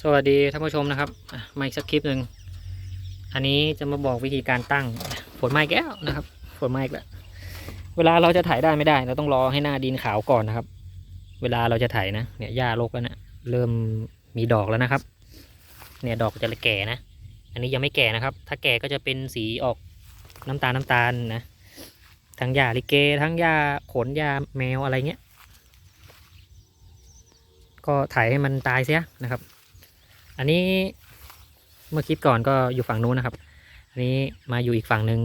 สวัสดีท่านผู้ชมนะครับมาอีกสักคลิปหนึ่งอันนี้จะมาบอกวิธีการตั้งฝนไม้แก้วนะครับฝนไม้แล้วเวลาเราจะถ่ายได้ไม่ได้ เราต้องรอให้หน้าดินขาวก่อนนะครับ เวลาเราจะถ่ายนะเนี่ยหญ้ารกแล้วนะเริ่มมีดอกแล้วนะครับ เนี่ยดอกจะแก่นะ อันนี้ยังไม่แก่นะครับ ถ้าแก่ก็จะเป็นสีออกน้ำตาลน้ำตาลนะทั้งหญ้าลิเก ทั้งหญ้าขนหญ้าแมวอะไรเงี้ยก็ถ่ายให้มันตายเสียนะครับ อันนี้เมื่อคลิปก่อนก็อยู่ฝั่งนู้นนะครับ อันนี้มาอยู่อีกฝั่งหนึ่ง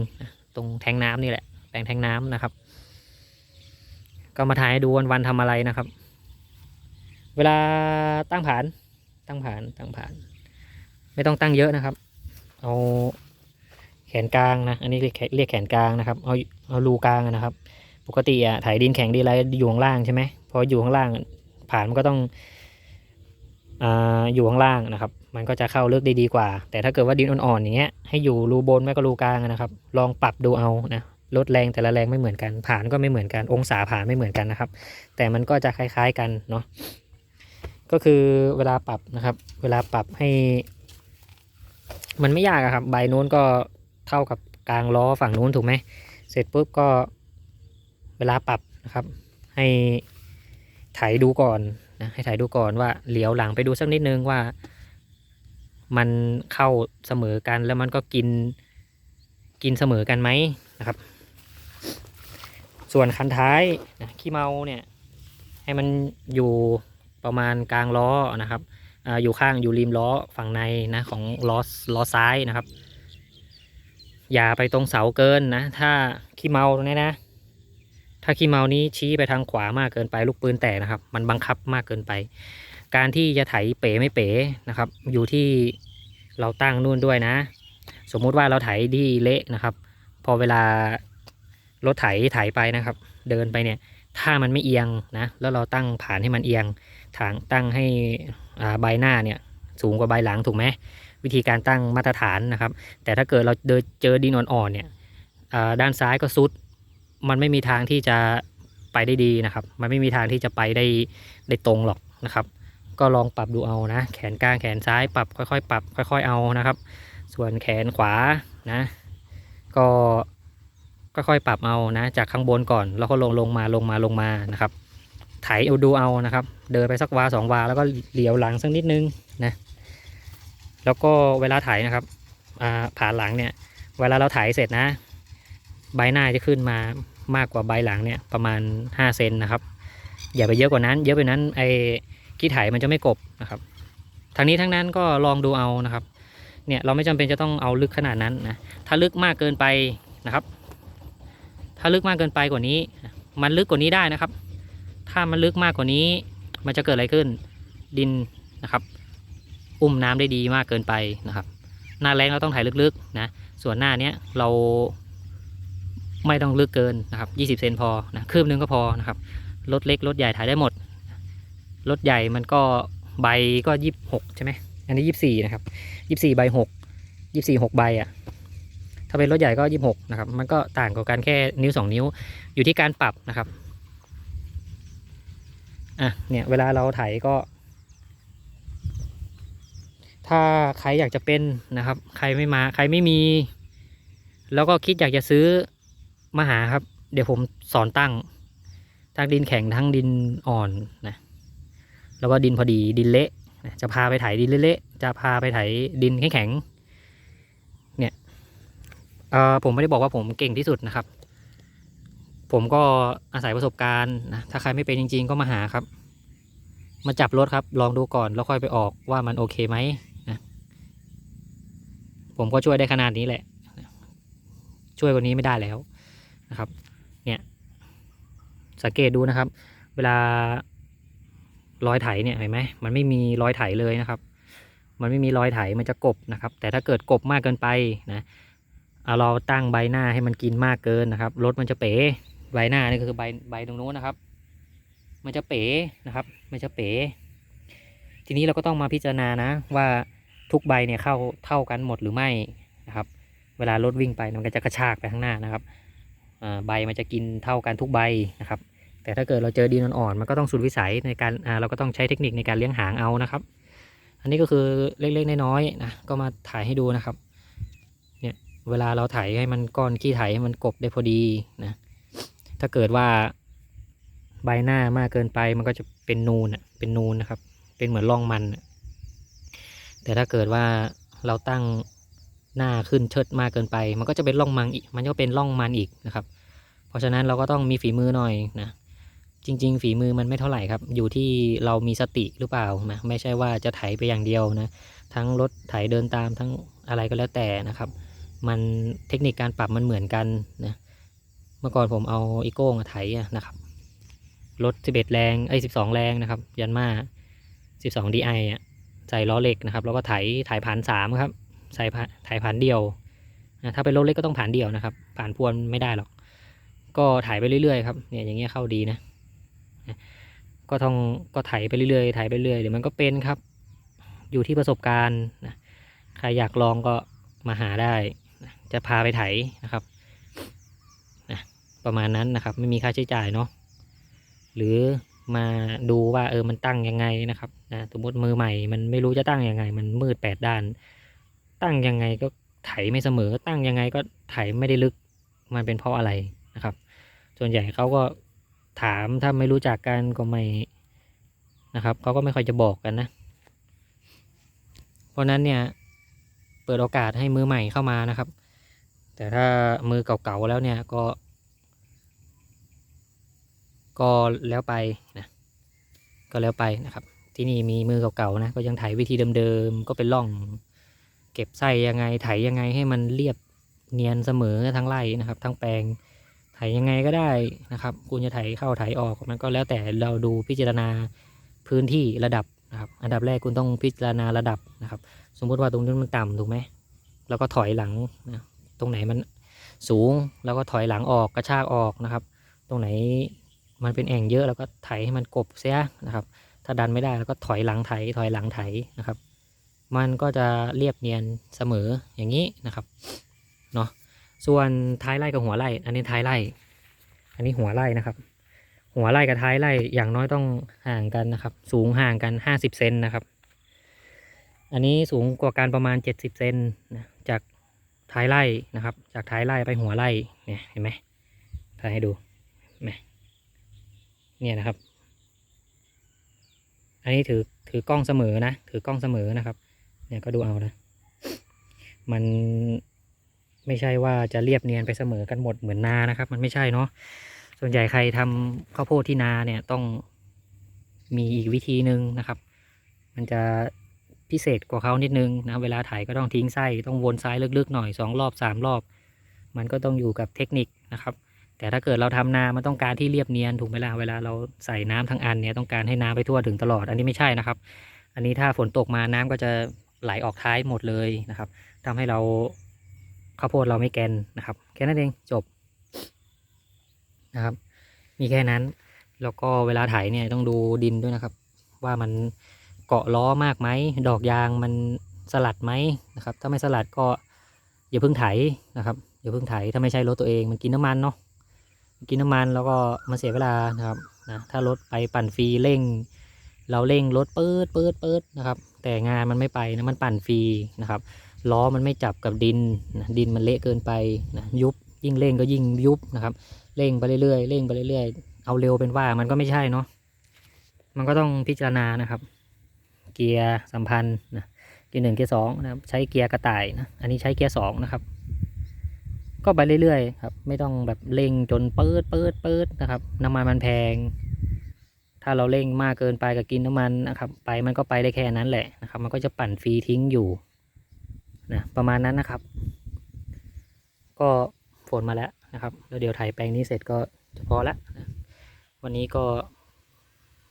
ตรงแทงน้ำนี่แหละ แปลงแทงน้ำนะครับ ก็มาถ่ายให้ดูวันทำอะไรนะครับ เวลาตั้งผาน ตั้งผานตั้งผาน ไม่ต้องตั้งเยอะนะครับ เอาแขนกลางนะ อันนี้เรียกแขนกลางนะครับ เอาเอารูกลางนะครับ ปกติอะถ่ายดินแข็งดีอะไรอยู่ข้างล่างใช่ไหมพออยู่ข้างล่าง ผ่านมันก็ต้อง อยู่ข้างล่างนะครับ มันก็จะเข้าเลือกได้ดีกว่า แต่ถ้าเกิดว่าดินอ่อนๆอย่างเงี้ยให้อยู่รูบนไม่ก็รูกลางนะครับ ลองปรับดูเอานะลดแรงแต่ละแรงไม่เหมือนกัน ผ่านก็ไม่เหมือนกันองศาผ่านไม่เหมือนกันนะครับ แต่มันก็จะคล้ายๆกันเนาะก็คือเวลาปรับนะครับ เวลาปรับให้ มันไม่ยากครับ ใบนู้นก็เท่ากับกลางล้อฝั่งนู้นถูกไหมเสร็จปุ๊บก็เวลาปรับนะครับ ให้ไถดูก่อน นะให้ถ่ายดูก่อนว่าเหลียวหลังไปดูสักนิดนึงว่า มันเข้าเสมอกันแล้วมันก็กินกินเสมอกันไหมนะครับ ส่วนคันท้ายนะขี้เมาเนี่ยให้มันอยู่ประมาณกลางล้อนะครับออยู่ข้างอยู่ริมล้อฝั่งในนะของล้อล้อซ้ายนะครับ อย่าไปตรงเสาเกินนะ ถ้าขี้เมาตรงนี้นะ ถ้าขี้เมานี้ชี้ไปทางขวามากเกินไปลูกปืนแตกนะครับ มันบังคับมากเกินไป การที่จะไถเป๋ไม่เป๋นะครับ อยู่ที่เราตั้งนู่นด้วยนะ สมมุติว่าเราไถที่เละนะครับ พอเวลารถไถไถไปนะครับ เดินไปเนี่ย ถ้ามันไม่เอียงนะ แล้วเราตั้งผ่านให้มันเอียงถางตั้งให้ใบหน้าเนี่ยสูงกว่าใบหลังถูกไหมวิธีการตั้งมาตรฐานนะครับ แต่ถ้าเกิดเราเดเจอดินอ่อนๆเนี่ยด้านซ้ายก็ซุด มันไม่มีทางที่จะไปได้ดีนะครับ มันไม่มีทางที่จะไปได้ได้ตรงหรอกนะครับ ก็ลองปรับดูเอานะ แขนกลางแขนซ้ายปรับค่อยๆ ปรับ ค่อย ๆเอานะครับ ส่วนแขนขวานะ ก็ค่อยๆปรับเอานะ จากข้างบนก่อนแล้วก็ลงลงมาลงมาลงมานะครับไถเอาดูเอานะครับ เดินไปสักวาสองวาแล้วก็เหลียวหลังสักนิดนึงนะแล้วก็เวลาไถนะครับผ่านหลังเนี่ย เวลาเราไถเสร็จนะ ใบหน้าจะขึ้นมา มากกว่าใบหลังเนี่ยประมาณ 5 เซนนะครับ อย่าไปเยอะกว่านั้น เยอะไปนั้นไอ้ขี้ไถมันจะไม่กบนะครับทางนี้ทั้งนั้นก็ลองดูเอานะครับ เนี่ยเราไม่จำเป็นจะต้องเอาลึกขนาดนั้นนะถ้าลึกมากเกินไปนะครับ ถ้าลึกมากเกินไปกว่านี้ มันลึกกว่านี้ได้นะครับ ถ้ามันลึกมากกว่านี้ มันจะเกิดอะไรขึ้นดินนะครับ อุ้มน้ำได้ดีมากเกินไปนะครับ หน้าแรงเราต้องไถลึกๆนะส่วนหน้าเนี้ยเรา ไม่ต้องลึกเกินนะครับ 20 เซนพอนะคืบนึงก็พอนะครับ รถเล็กรถใหญ่ถ่ายได้หมด รถใหญ่มันก็ใบก็ยี่สิบหกใช่ไหม อันนี้ยี่สี่นะครับยี่สี่ใบหกยี่สี่หกใบอะ่ะ ถ้าเป็นรถใหญ่ก็ยี่หกนะครับ มันก็ต่างกับกันแค่นิ้วสองนิ้ว อยู่ที่การปรับนะครับ อะ เนี่ย เวลาเราไถก็ ถ้าใครอยากจะเป็นนะครับ ใครไม่มา ใครไม่มี แล้วก็คิดอยากจะซื้อ มาหาครับ เดี๋ยวผมสอนตั้งทั้งดินแข็งทั้งดินอ่อนนะแล้วก็ดินพอดีดินเละนะจะพาไปไถดินเละๆจะพาไปไถดินแข็งๆเนี่ยเออผมไม่ได้บอกว่าผมเก่งที่สุดนะครับ ผมก็อาศัยประสบการณ์นะถ้าใครไม่เป็นจริง ๆ ก็มาหาครับ มาจับรถครับ ลองดูก่อนแล้วค่อยไปออกว่ามันโอเคไหมนะผมก็ช่วยได้ขนาดนี้แหละ ช่วยกว่านี้ไม่ได้แล้ว นะครับ เนี่ยสังเกตดูนะครับ เวลารอยไถเนี่ยเห็นไหมมันไม่มีรอยไถเลยนะครับ มันไม่มีรอยไถมันจะกบนะครับ แต่ถ้าเกิดกบมากเกินไปนะเอาเราตั้งใบหน้าให้มันกินมากเกินนะครับรถมันจะเป๋ใบหน้านี่คือใบใบตรงนู้นนะครับ มันจะเป๋นะครับ มันจะเป๋ ทีนี้เราก็ต้องมาพิจารณานะ ว่าทุกใบเนี่ยเข้าเท่ากันหมดหรือไม่นะครับ เวลารถวิ่งไปมันก็จะกระชากไปข้างหน้านะครับ ใบมันจะกินเท่ากันทุกใบนะครับ แต่ถ้าเกิดเราเจอดินอ่อนๆมันก็ต้องสุดวิสัยในการเราก็ต้องใช้เทคนิคในการเลี้ยงหางเอานะครับ อันนี้ก็คือเล็กๆน้อยๆนะก็มาถ่ายให้ดูนะครับเนี่ยเวลาเราถ่ายให้มันก้อนขี้ถ่ายให้มันกบได้พอดีนะถ้าเกิดว่าใบหน้ามากเกินไปมันก็จะเป็นนูนอะเป็นนูนนะครับ เป็นเหมือนร่องมัน แต่ถ้าเกิดว่าเราตั้ง หน้าขึ้นเชิดมากเกินไป มันก็จะเป็นร่องมันอีกมันก็เป็นร่องมันอีกนะครับ เพราะฉะนั้นเราก็ต้องมีฝีมือหน่อยนะจริง ๆ ฝีมือมันไม่เท่าไหร่ครับ อยู่ที่เรามีสติหรือเปล่านะไม่ใช่ว่าจะไถไปอย่างเดียวนะทั้งรถไถเดินตามทั้งอะไรก็แล้วแต่นะครับ มันเทคนิคการปรับมันเหมือนกันนะเมื่อก่อนผมเอาอีโก้มาไถนะครับรถ11 แรงเอ้12 แรงนะครับยันมา12 DI อะใส่ล้อเหล็กนะครับ แล้วก็ไถถ่ายผ่านสามครับ ใส่ผ่านถ่ายผ่านเดียวนะถ้าเป็นรถเล็กก็ต้องผ่านเดียวนะครับ ผ่านพวนไม่ได้หรอก ก็ถ่ายไปเรื่อยๆครับเนี่ยอย่างเงี้ยเข้าดีนะ ก็ต้องก็ไถไปเรื่อยๆไถไปเรื่อยเดี๋ยวมันก็เป็นครับ อยู่ที่ประสบการณ์นะใครอยากลองก็มาหาได้ จะพาไปไถนะครับนะประมาณนั้นนะครับ ไม่มีค่าใช้จ่ายเนาะหรือมาดูว่าเออมันตั้งยังไงนะครับนะสมมติมือใหม่ มันไม่รู้จะตั้งยังไง มันมืดแปดด้าน ตั้งยังไงก็ไถไม่เสมอ ตั้งยังไงก็ไถไม่ได้ลึก มันเป็นเพราะอะไรนะครับ ส่วนใหญ่เขาก็ถามถ้าไม่รู้จักกันก็ไม่นะครับเขาก็ไม่ค่อยจะบอกกันนะ เพราะนั้นเนี่ยเปิดโอกาสให้มือใหม่เข้ามานะครับ แต่ถ้ามือเก่าๆแล้วเนี่ยก็ ก็แล้วไปนะก็แล้วไปนะครับ ที่นี่มีมือเก่าๆนะก็ยังไถวิธีเดิมๆก็เป็นร่อง เก็บไส้ยังไงไถยังไงให้มันเรียบเนียนเสมอทั้งไร่นะครับ ทั้งแปลงไถยังไงก็ได้นะครับ คุณจะไถเข้าไถออกมันก็แล้วแต่เราดูพิจารณาพื้นที่ระดับนะครับอันดับแรกคุณต้องพิจารณาระดับนะครับ สมมุติว่าตรงนี้มันต่ำถูกไหมแล้วก็ถอยหลังนะตรงไหนมันสูงแล้วก็ถอยหลังออกกระชากออกนะครับ ตรงไหนมันเป็นแอ่งเยอะแล้วก็ไถให้มันกบเสียนะครับ ถ้าดันไม่ได้แล้วก็ถอยหลังไถถอยหลังไถนะครับ มันก็จะเรียบเนียนเสมออย่างนี้นะครับเนาะส่วนท้ายไร่กับหัวไร่อันนี้ท้ายไร่อันนี้หัวไร่นะครับ หัวไร่กับท้ายไร่อย่างน้อยต้องห่างกันนะครับ สูงห่างกันห้าสิบเซนนะครับ อันนี้สูงกว่าการประมาณเจ็ดสิบเซนนะจากท้ายไร่นะครับ จากท้ายไร่ไปหัวไร่เนี่ยเห็นไหมถ่ายให้ดูไหมเนี่ยนะครับ อันนี้ถือถือกล้องเสมอนะ ถือกล้องเสมอนะครับ เนี่ยก็ดูเอานะ มันไม่ใช่ว่าจะเรียบเนียนไปเสมอกันหมดเหมือนนานะครับ มันไม่ใช่เนาะส่วนใหญ่ใครทำข้าวโพดที่นาเนี่ยต้องมีอีกวิธีหนึ่งนะครับ มันจะพิเศษกว่าเขานิดนึงนะเวลาถ่ายก็ต้องทิ้งไส้ต้องวนซ้ายลึกๆหน่อยสองรอบสามรอบ มันก็ต้องอยู่กับเทคนิคนะครับ แต่ถ้าเกิดเราทำนา มันต้องการที่เรียบเนียนถูกไหมล่ะเวลาเราใส่น้ำทั้งอันเนี่ยต้องการให้น้ำไปทั่วถึงตลอด อันนี้ไม่ใช่นะครับ อันนี้ถ้าฝนตกมาน้ำก็จะ ไหลออกท้ายหมดเลยนะครับทำให้เราข้าวโพดเราไม่แกนนะครับ แค่นั้นเองจบนะครับ มีแค่นั้น แล้วก็เวลาไถเนี่ยต้องดูดินด้วยนะครับ ว่ามันเกาะล้อมากไหมดอกยางมันสลัดไหมนะครับ ถ้าไม่สลัดก็อย่าเพิ่งไถนะครับอย่าเพิ่งไถถ้าไม่ใช่รถตัวเองมันกินน้ำมันเนาะมันกินน้ำมันแล้วก็มันเสียเวลานะครับนะถ้ารถไปปั่นฟรีเร่ง เราเร่งรถเปิดเปิดเปิดนะครับ แต่งานมันไม่ไปนะมันปั่นฟรีนะครับล้อมันไม่จับกับดินนะดินมันเละเกินไปนะยุบยิ่งเร่งก็ยิ่งยุบนะครับเร่งไปเรื่อยๆเร่งไปเรื่อยๆเอาเร็วเป็นว่ามันก็ไม่ใช่เนาะมันก็ต้องพิจารณานะครับ เกียร์สัมพันธ์นะเกียร์หนึ่งเกียร์สองนะครับใช้เกียร์กระต่ายนะอันนี้ใช้เกียร์สองนะครับ ก็ไปเรื่อยๆครับไม่ต้องแบบเร่งจนเปิดเปิดเปิดนะครับ น้ำมันมันแพง ถ้าเราเร่งมากเกินไปกับกินน้ำมันนะครับไปมันก็ไปได้แค่นั้นแหละนะครับ มันก็จะปั่นฟรีทิ้งอยู่นะประมาณนั้นนะครับ ก็ฝนมาแล้วนะครับ แล้วเดี๋ยวถ่ายแปลงนี้เสร็จก็จะพอละนะวันนี้ก็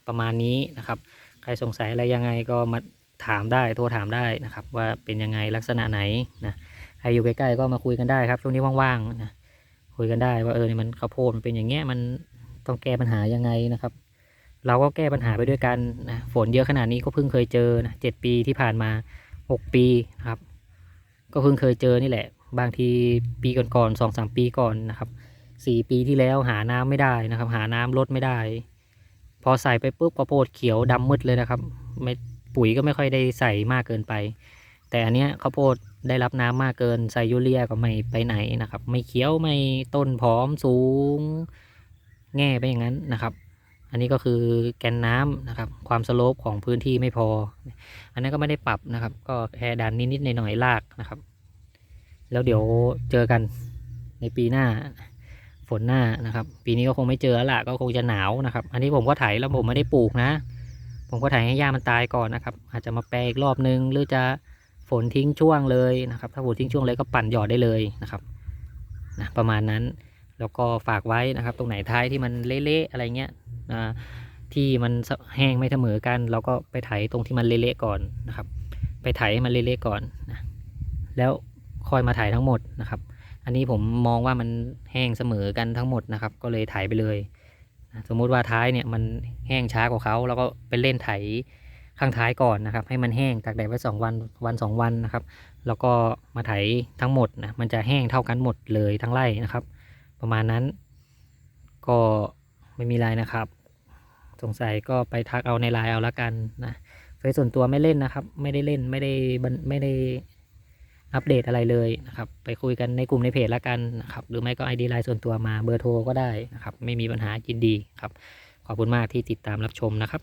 ประมาณนี้นะครับ ใครสงสัยอะไรยังไงก็มาถามได้โทรถามได้นะครับ ว่าเป็นยังไงลักษณะไหนนะใครอยู่ใกล้ๆก็มาคุยกันได้ครับช่วงนี้ว่างๆนะคุยกันได้ว่าเออเนี่ยมันข้าวโพดมันเป็นอย่างเงี้ยมันต้องแก้ปัญหายังไงนะครับ เราก็แก้ปัญหาไปด้วยกันนะฝนเยอะขนาดนี้ก็เพิ่งเคยเจอนะเจ็ดปีที่ผ่านมาหกปีนะครับ ก็เพิ่งเคยเจอนี่แหละ บางทีปีก่อนๆสองสามปีก่อนนะครับสี่ปีที่แล้วหาน้ำไม่ได้นะครับ หาน้ำลดไม่ได้ พอใส่ไปปุ๊บข้าวโพดเขียวดำมืดเลยนะครับไม่ปุ๋ยก็ไม่ค่อยได้ใส่มากเกินไป แต่อันเนี้ยข้าวโพดได้รับน้ำมากเกินใส่ยูเรียก็ไม่ไปไหนนะครับ ไม่เคี้ยวไม่ต้นผอมสูง แง่ไปอย่างนั้นนะครับ อันนี้ก็คือแกนน้ำนะครับ ความสโลปของพื้นที่ไม่พอ อันนั้นก็ไม่ได้ปรับนะครับ ก็แค่ดันนิดๆหน่อยๆลากนะครับ แล้วเดี๋ยวเจอกันในปีหน้าฝนหน้านะครับ ปีนี้ก็คงไม่เจอแล้วล่ะก็คงจะหนาวนะครับ อันนี้ผมก็ไถแล้วผมไม่ได้ปลูกนะ ผมก็ไถให้หญ้ามันตายก่อนนะครับ อาจจะมาแปลอีกรอบนึงหรือจะฝนทิ้งช่วงเลยนะครับ ถ้าฝนทิ้งช่วงเลยก็ปั่นหยอดได้เลยนะครับนะประมาณนั้น แล้วก็ฝากไว้นะครับ ตรงไหนท้ายที่มันเละๆอะไรเงี้ยที่มันแห้งไม่เสมอกัน เราก็ไปไถตรงที่มันเละๆก่อนนะครับ ไปไถให้มันเละๆก่อนนะแล้วค่อยมาไถทั้งหมดนะครับ อันนี้ผมมองว่ามันแห้งเสมอกันทั้งหมดนะครับ ก็เลยไถไปเลยสมมุติว่าท้ายเนี่ยมันแห้งช้ากว่าเขาเราก็ไปเล่นไถข้างท้ายก่อนนะครับ ให้มันแห้งตากแดดไว้สองวันวันสองวันนะครับ แล้วก็มาไถทั้งหมดนะมันจะแห้งเท่ากันหมดเลยทั้งไร่นะครับ ประมาณนั้น ก็ไม่มีอะไรนะครับ สงสัยก็ไปทักเอาในไลน์เอาละกันนะเฟซส่วนตัวไม่เล่นนะครับ ไม่ได้เล่นไม่ได้ไม่ได้อัปเดตอะไรเลยนะครับ ไปคุยกันในกลุ่มในเพจละกันนะครับ หรือไม่ก็ ID ไลน์ส่วนตัวมาเบอร์โทรก็ได้นะครับ ไม่มีปัญหายินดีครับ ขอบคุณมากที่ติดตามรับชมนะครับ